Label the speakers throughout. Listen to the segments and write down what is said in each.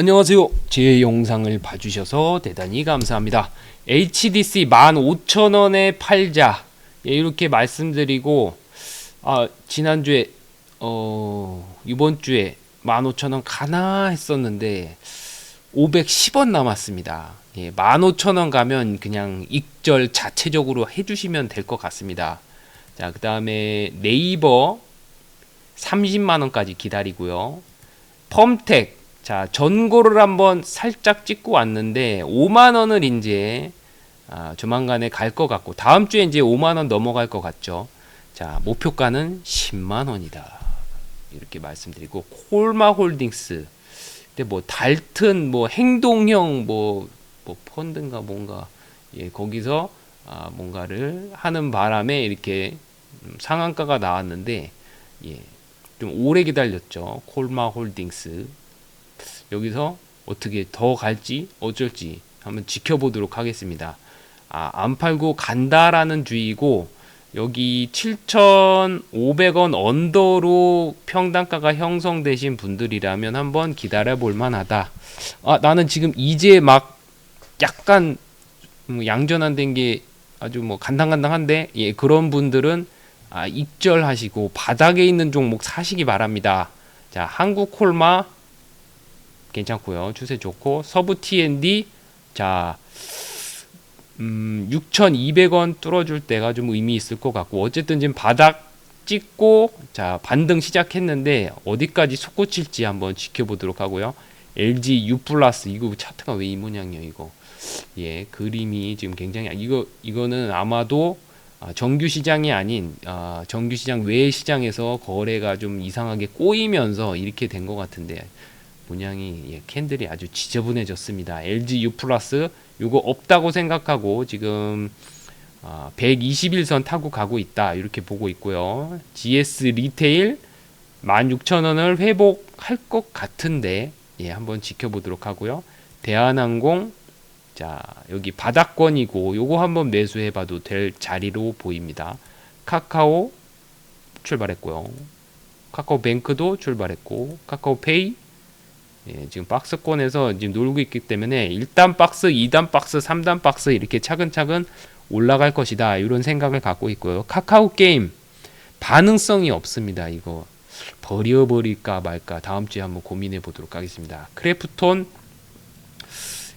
Speaker 1: 안녕하세요. 제 영상을 봐주셔서 대단히 감사합니다. HDC 15,000원에 팔자. 예, 이렇게 말씀드리고, 아, 지난주에, 어, 이번 주에 15,000원 가나 했었는데, 510원 남았습니다. 예, 15,000원 가면 그냥 익절 자체적으로 해주시면 될 것 같습니다. 자, 그 다음에 네이버 30만원까지 기다리고요. 펌텍 자 전고를 한번 살짝 찍고 왔는데 5만 원을 이제 아, 조만간에 갈 것 같고 다음 주에 이제 5만 원 넘어갈 것 같죠. 자 목표가는 10만 원이다 이렇게 말씀드리고 콜마 홀딩스 근데 뭐 달튼 뭐 행동형 뭐, 뭐 펀드인가 뭔가 예 거기서 아, 뭔가를 하는 바람에 이렇게 음, 상한가가 나왔는데 예. 좀 오래 기다렸죠. 콜마 홀딩스. 여기서 어떻게 더 갈지 어쩔지 한번 지켜보도록 하겠습니다. 아, 안 팔고 간다라는 주의고 여기 7,500원 언더로 평단가가 형성되신 분들이라면 한번 기다려 볼 만하다. 아, 나는 지금 이제 막 약간 음, 양전환 된 게 아주 뭐 간당간당한데 예, 그런 분들은 아, 익절하시고 바닥에 있는 종목 사시기 바랍니다. 자, 한국 콜마 괜찮고요. 추세 좋고 서부 T&D 자 음, 6,200원 뚫어줄 때가 좀 의미 있을 것 같고 어쨌든 지금 바닥 찍고 자 반등 시작했는데 어디까지 솟구칠지 한번 지켜보도록 하고요. LG U 플러스 이거 차트가 왜 이 모양이야 이거 예 그림이 지금 굉장히 이거 이거는 아마도 아, 정규 시장이 아닌 아, 정규 시장 외 시장에서 거래가 좀 이상하게 꼬이면서 이렇게 된 것 같은데 모양이 예, 캔들이 아주 지저분해졌습니다. LG U 플러스 요거 없다고 생각하고 지금 아, 121선 타고 가고 있다 이렇게 보고 있고요. GS 리테일 16,000원을 회복할 것 같은데 예, 한번 지켜보도록 하고요. 대한항공 자 여기 바닥권이고 요거 한번 매수해봐도 될 자리로 보입니다. 카카오 출발했고요. 카카오뱅크도 출발했고 카카오페이 예, 지금 박스권에서 지금 놀고 있기 때문에 1단 박스, 2단 박스, 3단 박스 이렇게 차근차근 올라갈 것이다. 이런 생각을 갖고 있고요. 카카오 게임 반응성이 없습니다. 이거 버려버릴까 말까 다음 주에 한번 고민해 보도록 하겠습니다. 크래프톤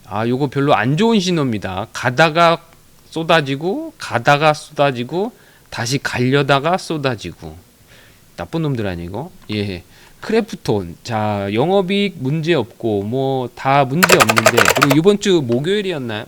Speaker 1: 아, 요거 별로 안 좋은 신호입니다. 가다가 쏟아지고 가다가 쏟아지고 다시 가려다가 쏟아지고 나쁜 놈들 아니고 예. 크래프톤 자 영업이익 문제 없고 뭐 다 문제 없는데 그리고 이번 주 목요일이었나요?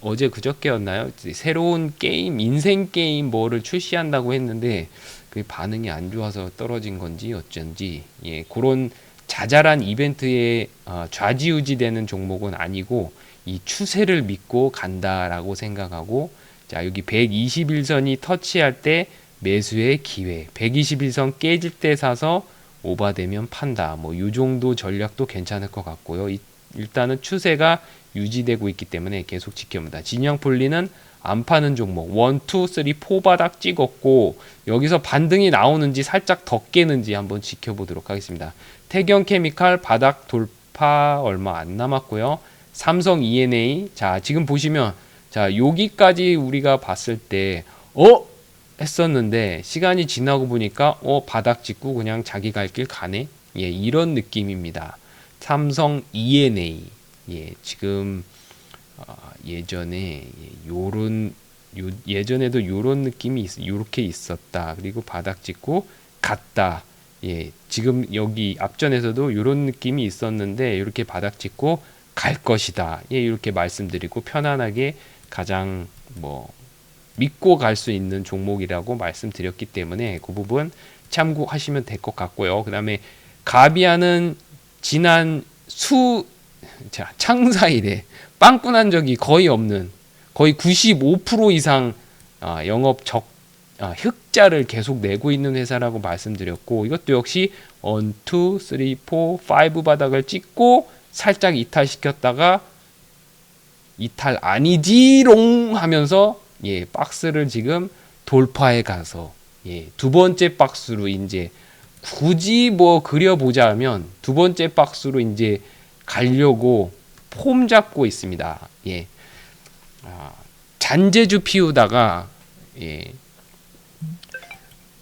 Speaker 1: 어제 그저께였나요? 새로운 게임 인생 게임 뭐를 출시한다고 했는데 그 반응이 안 좋아서 떨어진 건지 어쩐지 예 그런 자잘한 이벤트에 어, 좌지우지되는 종목은 아니고 이 추세를 믿고 간다라고 생각하고 자 여기 121선이 터치할 때 매수의 기회 121선 깨질 때 사서 오바되면 판다. 뭐 이 정도 전략도 괜찮을 것 같고요. 이, 일단은 추세가 유지되고 있기 때문에 계속 지켜봅니다. 진영 폴리는 안 파는 종목 1, 2, 3, 4 바닥 찍었고 여기서 반등이 나오는지 살짝 더 깨는지 한번 지켜보도록 하겠습니다. 태경 케미칼 바닥 돌파 얼마 안 남았고요. 삼성 ENA 자 지금 보시면 자 여기까지 우리가 봤을 때 어? 했었는데 시간이 지나고 보니까 어 바닥 찍고 그냥 자기 갈 길 가네? 예 이런 느낌입니다. 삼성 ENA 예 지금 어, 예전에 예, 요런 요, 예전에도 요런 느낌이 있, 요렇게 있었다. 그리고 바닥 찍고 갔다. 예 지금 여기 앞전에서도 요런 느낌이 있었는데 이렇게 바닥 찍고 갈 것이다. 예 이렇게 말씀드리고 편안하게 가장 뭐 믿고 갈 수 있는 종목이라고 말씀드렸기 때문에 그 부분 참고하시면 될 것 같고요. 그 다음에 가비아는 지난 수, 자, 창사 일에 빵꾸 난 적이 거의 없는 거의 95% 이상 아, 영업 적 아, 흑자를 계속 내고 있는 회사라고 말씀드렸고 이것도 역시 1, 2, 3, 4, 5 바닥을 찍고 살짝 이탈시켰다가 이탈 아니지롱 하면서 예, 박스를 지금 돌파해 가서 예, 두 번째 박스로 이제 굳이 뭐 그려보자면 두 번째 박스로 이제 가려고 폼 잡고 있습니다. 예. 아, 잔재주 피우다가 예.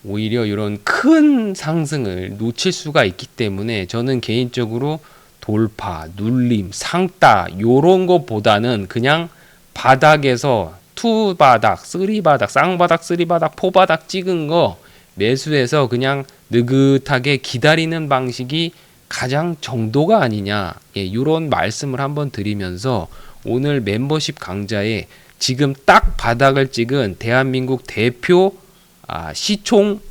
Speaker 1: 오히려 이런 큰 상승을 놓칠 수가 있기 때문에 저는 개인적으로 돌파, 눌림, 상따 요런 것보다는 그냥 바닥에서 투 바닥, 쓰리 바닥, 쌍바닥, 쓰리 바닥, 포 바닥 찍은 거 매수해서 그냥 느긋하게 기다리는 방식이 가장 정도가 아니냐. 예, 이런 말씀을 한번 드리면서 오늘 멤버십 강좌에 지금 딱 바닥을 찍은 대한민국 대표 아, 시총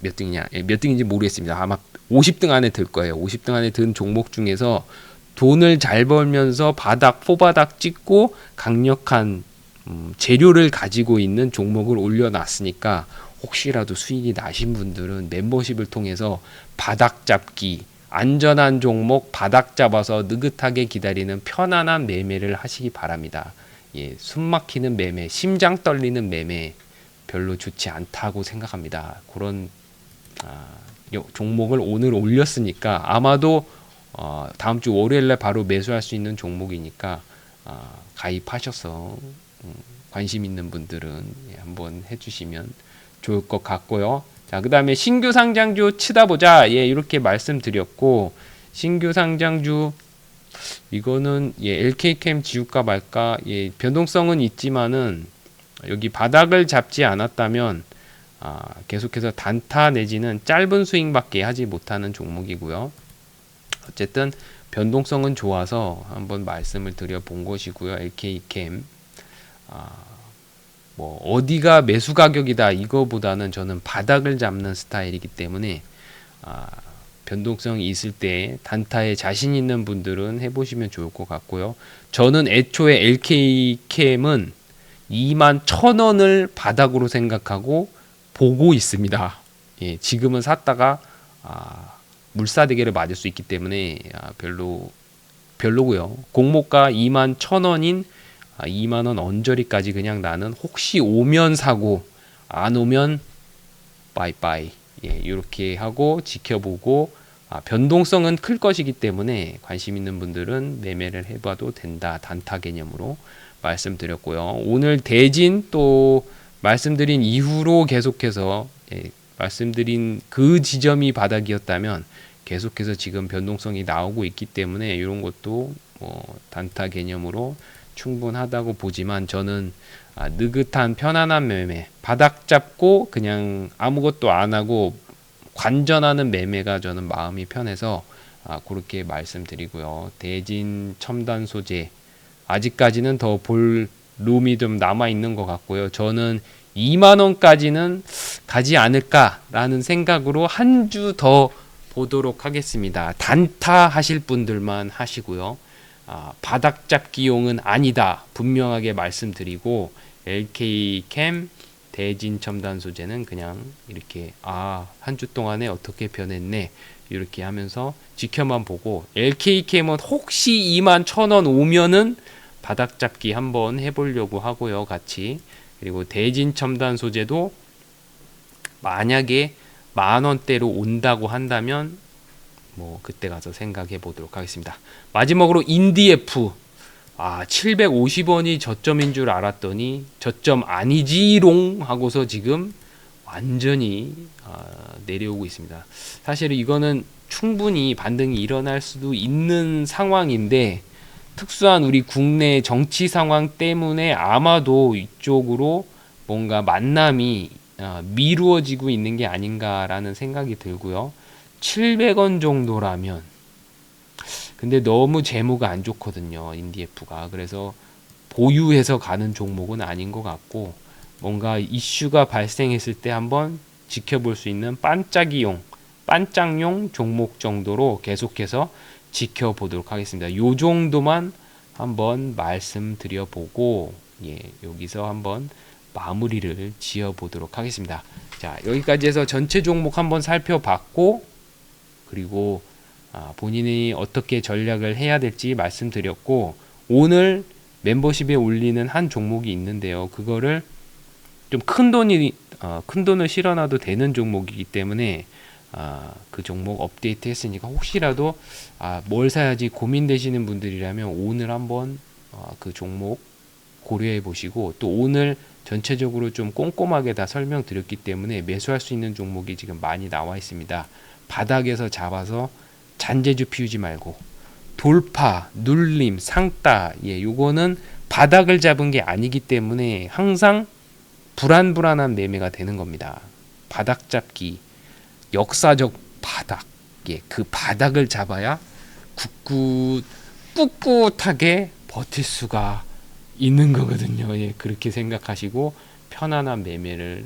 Speaker 1: 몇 등이냐? 예, 몇 등인지 모르겠습니다. 아마 50등 안에 들 거예요. 50등 안에 든 종목 중에서 돈을 잘 벌면서 바닥 포바닥 찍고 강력한 음, 재료를 가지고 있는 종목을 올려놨으니까 혹시라도 수익이 나신 분들은 멤버십을 통해서 바닥 잡기 안전한 종목 바닥 잡아서 느긋하게 기다리는 편안한 매매를 하시기 바랍니다. 예, 숨 막히는 매매, 심장 떨리는 매매 별로 좋지 않다고 생각합니다. 그런 아, 요- 종목을 오늘 올렸으니까 아마도 어, 다음 주 월요일날 바로 매수할 수 있는 종목이니까 아, 가입하셔서 음, 관심 있는 분들은 예, 한번 해주시면 좋을 것 같고요. 자, 그 다음에 신규 상장주 치다 보자. 예, 이렇게 말씀드렸고, 신규 상장주, 이거는, 예, LK캠 지울까 말까, 예, 변동성은 있지만은, 여기 바닥을 잡지 않았다면, 아, 계속해서 단타 내지는 짧은 스윙밖에 하지 못하는 종목이고요. 어쨌든, 변동성은 좋아서 한번 말씀을 드려 본 것이고요. LK캠. 아, 뭐 어디가 매수 가격이다 이거보다는 저는 바닥을 잡는 스타일이기 때문에 아, 변동성이 있을 때 단타에 자신 있는 분들은 해보시면 좋을 것 같고요. 저는 애초에 LK캠은 2만 1,000원을 바닥으로 생각하고 보고 있습니다. 예, 지금은 샀다가 아, 물사대기를 맞을 수 있기 때문에 아, 별로 별로고요. 공모가 2만 1,000원인 아, 2만 원 언저리까지 그냥 나는 혹시 오면 사고 안 오면 빠이빠이 예, 이렇게 하고 지켜보고 아, 변동성은 클 것이기 때문에 관심 있는 분들은 매매를 해봐도 된다 단타 개념으로 말씀드렸고요. 오늘 대진 또 말씀드린 이후로 계속해서 예, 말씀드린 그 지점이 바닥이었다면 계속해서 지금 변동성이 나오고 있기 때문에 이런 것도 뭐 단타 개념으로 충분하다고 보지만 저는 아, 느긋한 편안한 매매 바닥 잡고 그냥 아무것도 안 하고 관전하는 매매가 저는 마음이 편해서 아, 그렇게 말씀드리고요. 대진 첨단 소재 아직까지는 더 볼 룸이 좀 남아 있는 것 같고요. 저는 2만 원까지는 가지 않을까라는 생각으로 한 주 더 보도록 하겠습니다. 단타 하실 분들만 하시고요. 아, 바닥 잡기용은 아니다. 분명하게 말씀드리고 LK캠 대진 첨단 소재는 그냥 이렇게 아, 한 주 동안에 어떻게 변했네. 이렇게 하면서 지켜만 보고 LK캠은 혹시 2만 1,000원 오면은 바닥 잡기 한번 해보려고 하고요. 같이. 그리고 대진 첨단 소재도 만약에 만 원대로 온다고 한다면 뭐 그때 가서 생각해 보도록 하겠습니다. 마지막으로 인디에프 아 750원이 저점인 줄 알았더니 저점 아니지롱 하고서 지금 완전히 아, 내려오고 있습니다. 사실 이거는 충분히 반등이 일어날 수도 있는 상황인데 특수한 우리 국내 정치 상황 때문에 아마도 이쪽으로 뭔가 만남이 아, 미루어지고 있는 게 아닌가라는 생각이 들고요. 700원 정도라면 근데 너무 재무가 안 좋거든요. 인디에프가. 그래서 보유해서 가는 종목은 아닌 것 같고 뭔가 이슈가 발생했을 때 한번 지켜볼 수 있는 반짝이용, 반짝용 종목 정도로 계속해서 지켜보도록 하겠습니다. 요 정도만 한번 말씀드려 보고 예, 여기서 한번 마무리를 지어 보도록 하겠습니다. 자, 여기까지 해서 전체 종목 한번 살펴봤고 그리고 아, 본인이 어떻게 전략을 해야 될지 말씀드렸고 오늘 멤버십에 올리는 한 종목이 있는데요. 그거를 좀 큰 돈이 어, 큰 돈을 실어놔도 되는 종목이기 때문에 아, 그 종목 업데이트 했으니까 혹시라도 아, 뭘 사야지 고민되시는 분들이라면 오늘 한번 아, 그 종목 고려해 보시고 또 오늘 전체적으로 좀 꼼꼼하게 다 설명드렸기 때문에 매수할 수 있는 종목이 지금 많이 나와 있습니다. 바닥에서 잡아서 잔재주 피우지 말고 돌파, 눌림, 상따 예, 요거는 바닥을 잡은 게 아니기 때문에 항상 불안불안한 매매가 되는 겁니다. 바닥 잡기, 역사적 바닥, 예, 그 바닥을 잡아야 굳굳 꿋꿋하게 버틸 수가 있는 거거든요. 예, 그렇게 생각하시고 편안한 매매를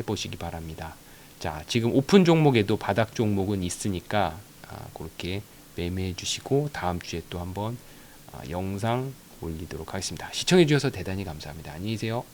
Speaker 1: 해보시기 바랍니다. 자, 지금 오픈 종목에도 바닥 종목은 있으니까 아, 그렇게 매매해 주시고 다음 주에 또 한번 아, 영상 올리도록 하겠습니다. 시청해 주셔서 대단히 감사합니다. 안녕히 계세요.